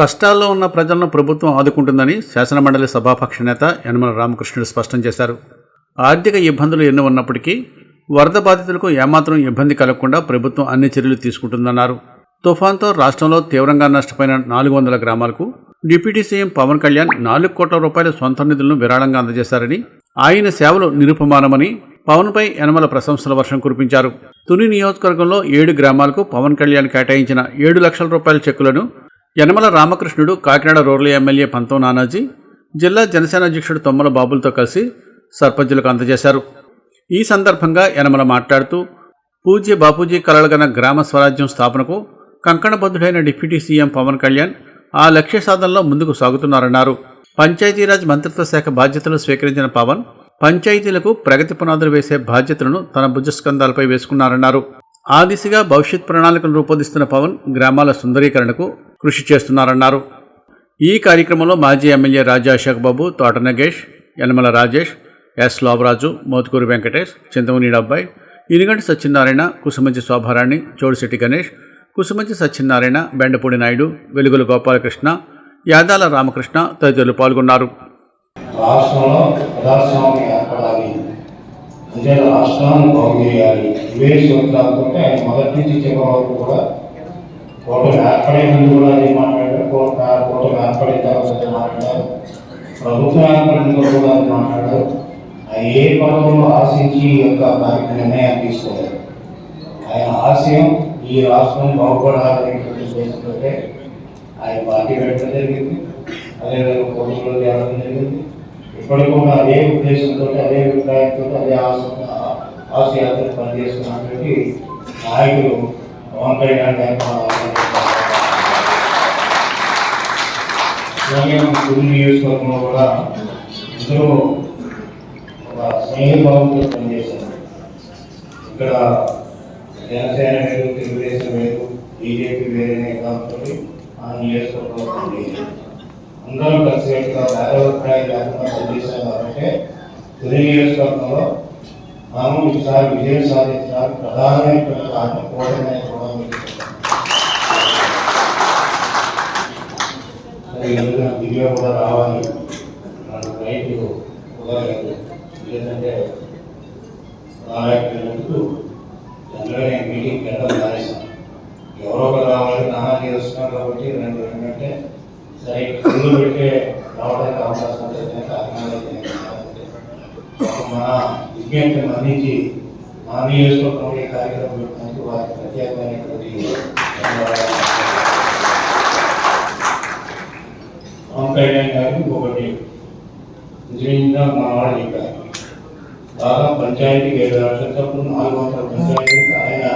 కష్టాల్లో ఉన్న ప్రజలను ప్రభుత్వం ఆదుకుంటుందని శాసనమండలి సభాపక్ష నేత యనమల రామకృష్ణుడు స్పష్టం చేశారు. ఆర్థిక ఇబ్బందులు ఎన్నో ఉన్నప్పటికీ వరద బాధితులకు ఏమాత్రం ఇబ్బంది కలగకుండా ప్రభుత్వం అన్ని చర్యలు తీసుకుంటుందన్నారు. తుఫాన్తో రాష్ట్రంలో తీవ్రంగా నష్టపోయిన నాలుగు వందల గ్రామాలకు డిప్యూటీ సీఎం పవన్ కళ్యాణ్ నాలుగు కోట్ల రూపాయల సొంత నిధులను విరాళంగా అందజేశారని ఆయన సేవలు నిరుపమానమని పవన్పై యనమల ప్రశంసల వర్షం కురిపించారు. తుని నియోజకవర్గంలో ఏడు గ్రామాలకు పవన్ కళ్యాణ్ కేటాయించిన ఏడు లక్షల రూపాయల చెక్కులను యనమల రామకృష్ణుడు కాకినాడ రూరల్ ఎమ్మెల్యే పంతం నానాజీ జిల్లా జనసేన అధ్యక్షుడు తొమ్మల బాబులతో కలిసి సర్పంచులకు అందజేశారు. ఈ సందర్భంగా యనమల మాట్లాడుతూ పూజ్య బాపూజీ కలలుగన గ్రామ స్వరాజ్యం స్థాపనకు కంకణబద్ధుడైన డిప్యూటీ సీఎం పవన్ కళ్యాణ్ ఆ లక్ష్య సాధనలో ముందుకు సాగుతున్నారన్నారు. పంచాయతీరాజ్ మంత్రిత్వ శాఖ బాధ్యతలు స్వీకరించిన పవన్ పంచాయతీలకు ప్రగతి పునాదులు వేసే బాధ్యతలను తన భుజస్కంధాలపై వేసుకున్నారన్నారు. ఆ దిశగా భవిష్యత్ ప్రణాళికలు రూపొందిస్తున్న పవన్ గ్రామాల సుందరీకరణకు కృషి చేస్తున్నారన్నారు. ఈ కార్యక్రమంలో మాజీ ఎమ్మెల్యే రాజా అశోక్ బాబు తోట నగేష్ యనమల రాజేష్ ఎస్ లోబరాజు మోతుకూరు వెంకటేష్ చింతమనీడు అబ్బాయి ఇనుగంటి సత్యనారాయణ కుసుమంచి శోభారాణి చోడిశెట్టి గణేష్ కుసుమంచి సత్యనారాయణ బెండపూడి నాయుడు వెలుగుల గోపాలకృష్ణ యాదాల రామకృష్ణ తదితరులు పాల్గొన్నారు. రాష్ట్రంలో ప్రజాస్వామ్యం ప్రజల రాష్ట్రాన్ని బాగు చేయాలి. ఇవే సూత్రాలతో ఆయన మొదటి నుంచి చివరి వరకు కూడా కోటలు ఏర్పడే ముందు కూడా అదే మాట్లాడారు. కోట కోటలు ఏర్పడిన తర్వాత అదే మాట్లాడారు. ప్రభుత్వం ఏర్పడిన కూడా అది మాట్లాడారు. ఆయన ఏ పదవులు ఆశించి ఈ యొక్క కార్యక్రమ నిర్ణయాన్ని తీసుకోలేదు. ఆయన ఆశయం ఈ రాష్ట్రం బాగుపడాలనేటువంటి ఉద్దేశంతో ఆయన పార్టీ పెట్టడం జరిగింది. అదేవిధంగా కోర్టులో తేవడం జరిగింది. ఇప్పటికి అదే ఉద్దేశంతో అదే అభిప్రాయంతో అదే ఆశ ఆశయాత్ర పనిచేస్తున్నటువంటి నాయకులు పవన్ కళ్యాణ్ గారు నియోజకవర్గంలో కూడా ఇద్దరు ఒక స్నేహభావంతో పనిచేశారు. ఇక్కడ జనసేన వేరు తెలుగుదేశం వేరు బీజేపీ వేరే కాబట్టి ఆ నియోజకవర్గంలో పనిచేశారు. అందరూ కలిసి యొక్క లేకుండా పనిచేశారు కాబట్టి తొలి నియోజకవర్గంలో మనము ఈసారి విజయం సాధించడానికి ప్రధానమైన కారణం కూటమి కూడా మీకు ఈరోజు దివ్య కూడా రావాలి. నాకు రైతు కుదరలేదు. ఎందుకంటే రాలేకపోయినందుకు జనరల్గా నేను మీటింగ్ పెద్ద మానేశాను. ఎవరో ఒకరు రావాలి నానా చేస్తున్నాం కాబట్టి రెండు ఏంటంటే సరే ముందు పెట్టే రావడానికి అవకాశం ఉంటుంది కాకినాడ అయితే నేను రావాలంటే మన విజ్ఞప్తిని మన్నించి మా నియోజకవర్గంలో ఈ కార్యక్రమం పెట్టినందుకు వారికి ప్రత్యేకమైనటువంటి ధన్యవాదాలు పవన్ కళ్యాణ్ గారు ఇంకొకటి నిజంగా మా వాళ్ళు చెప్పారు బాగా పంచాయతీకి ఏడు లక్షల చొప్పున నాలుగు వందల పంచాయతీకి ఆయన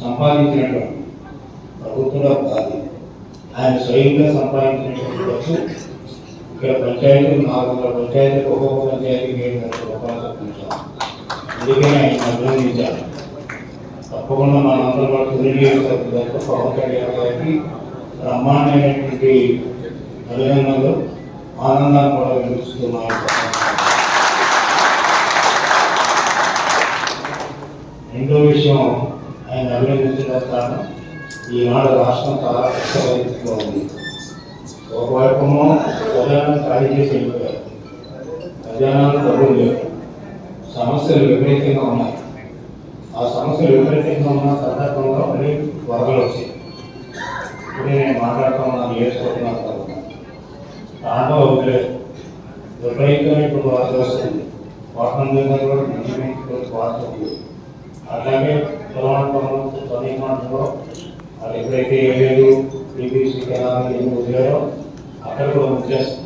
సంపాదించినటువంటి ప్రభుత్వంలో కాదు ఆయన స్వయంగా సంపాదించినటువంటి డబ్బు ఇక్కడ పంచాయతీలు నాలుగు వందల పంచాయతీలకు ఒక్కొక్క పంచాయతీకి ఏడు లక్షల రూపాయలు తప్పించాం అందుకని ఆయన అభినందించారు. తప్పకుండా మనందరం కూడా తెలియజేస్తారు పవన్ కళ్యాణ్ గారికి బ్రహ్మాండమైనటువంటి అభినందనలు ఆనందాన్ని కూడా వినిపిస్తున్నాయి రెండో విషయం ఆయన అభినందించడం కారణం ఈనాడు రాష్ట్రం చాలా కష్ట పరిస్థితిలో ఉంది ఒకవైపు ఖజానా ఖాళీ చేసి వెళ్ళిపోయారు ఖజానాలు డబ్బులు లేవు. సమస్యలు విపరీతంగా ఉన్నాయి. ఆ సమస్యలు విపరీతంగా ఉన్న సందర్భంలో మళ్ళీ వరదలు వచ్చాయి. ఇప్పుడు నేను మాట్లాడుతున్నాను వేసుకుంటున్నాను కాబట్టి దాంట్లో వదిలేదు విపరీతమైన ఇప్పుడు వరద వస్తుంది. వాటర్ మీద కూడా మంచి వార్త వాటర్ ఉంది. అట్లాగే పొలమంటంలో సమీపంలో వాళ్ళు ఎప్పుడైతే ఏడు బీబీసీ కెనాలు ఎన్ని వదిలేరో అక్కడ కూడా వచ్చేస్తుంది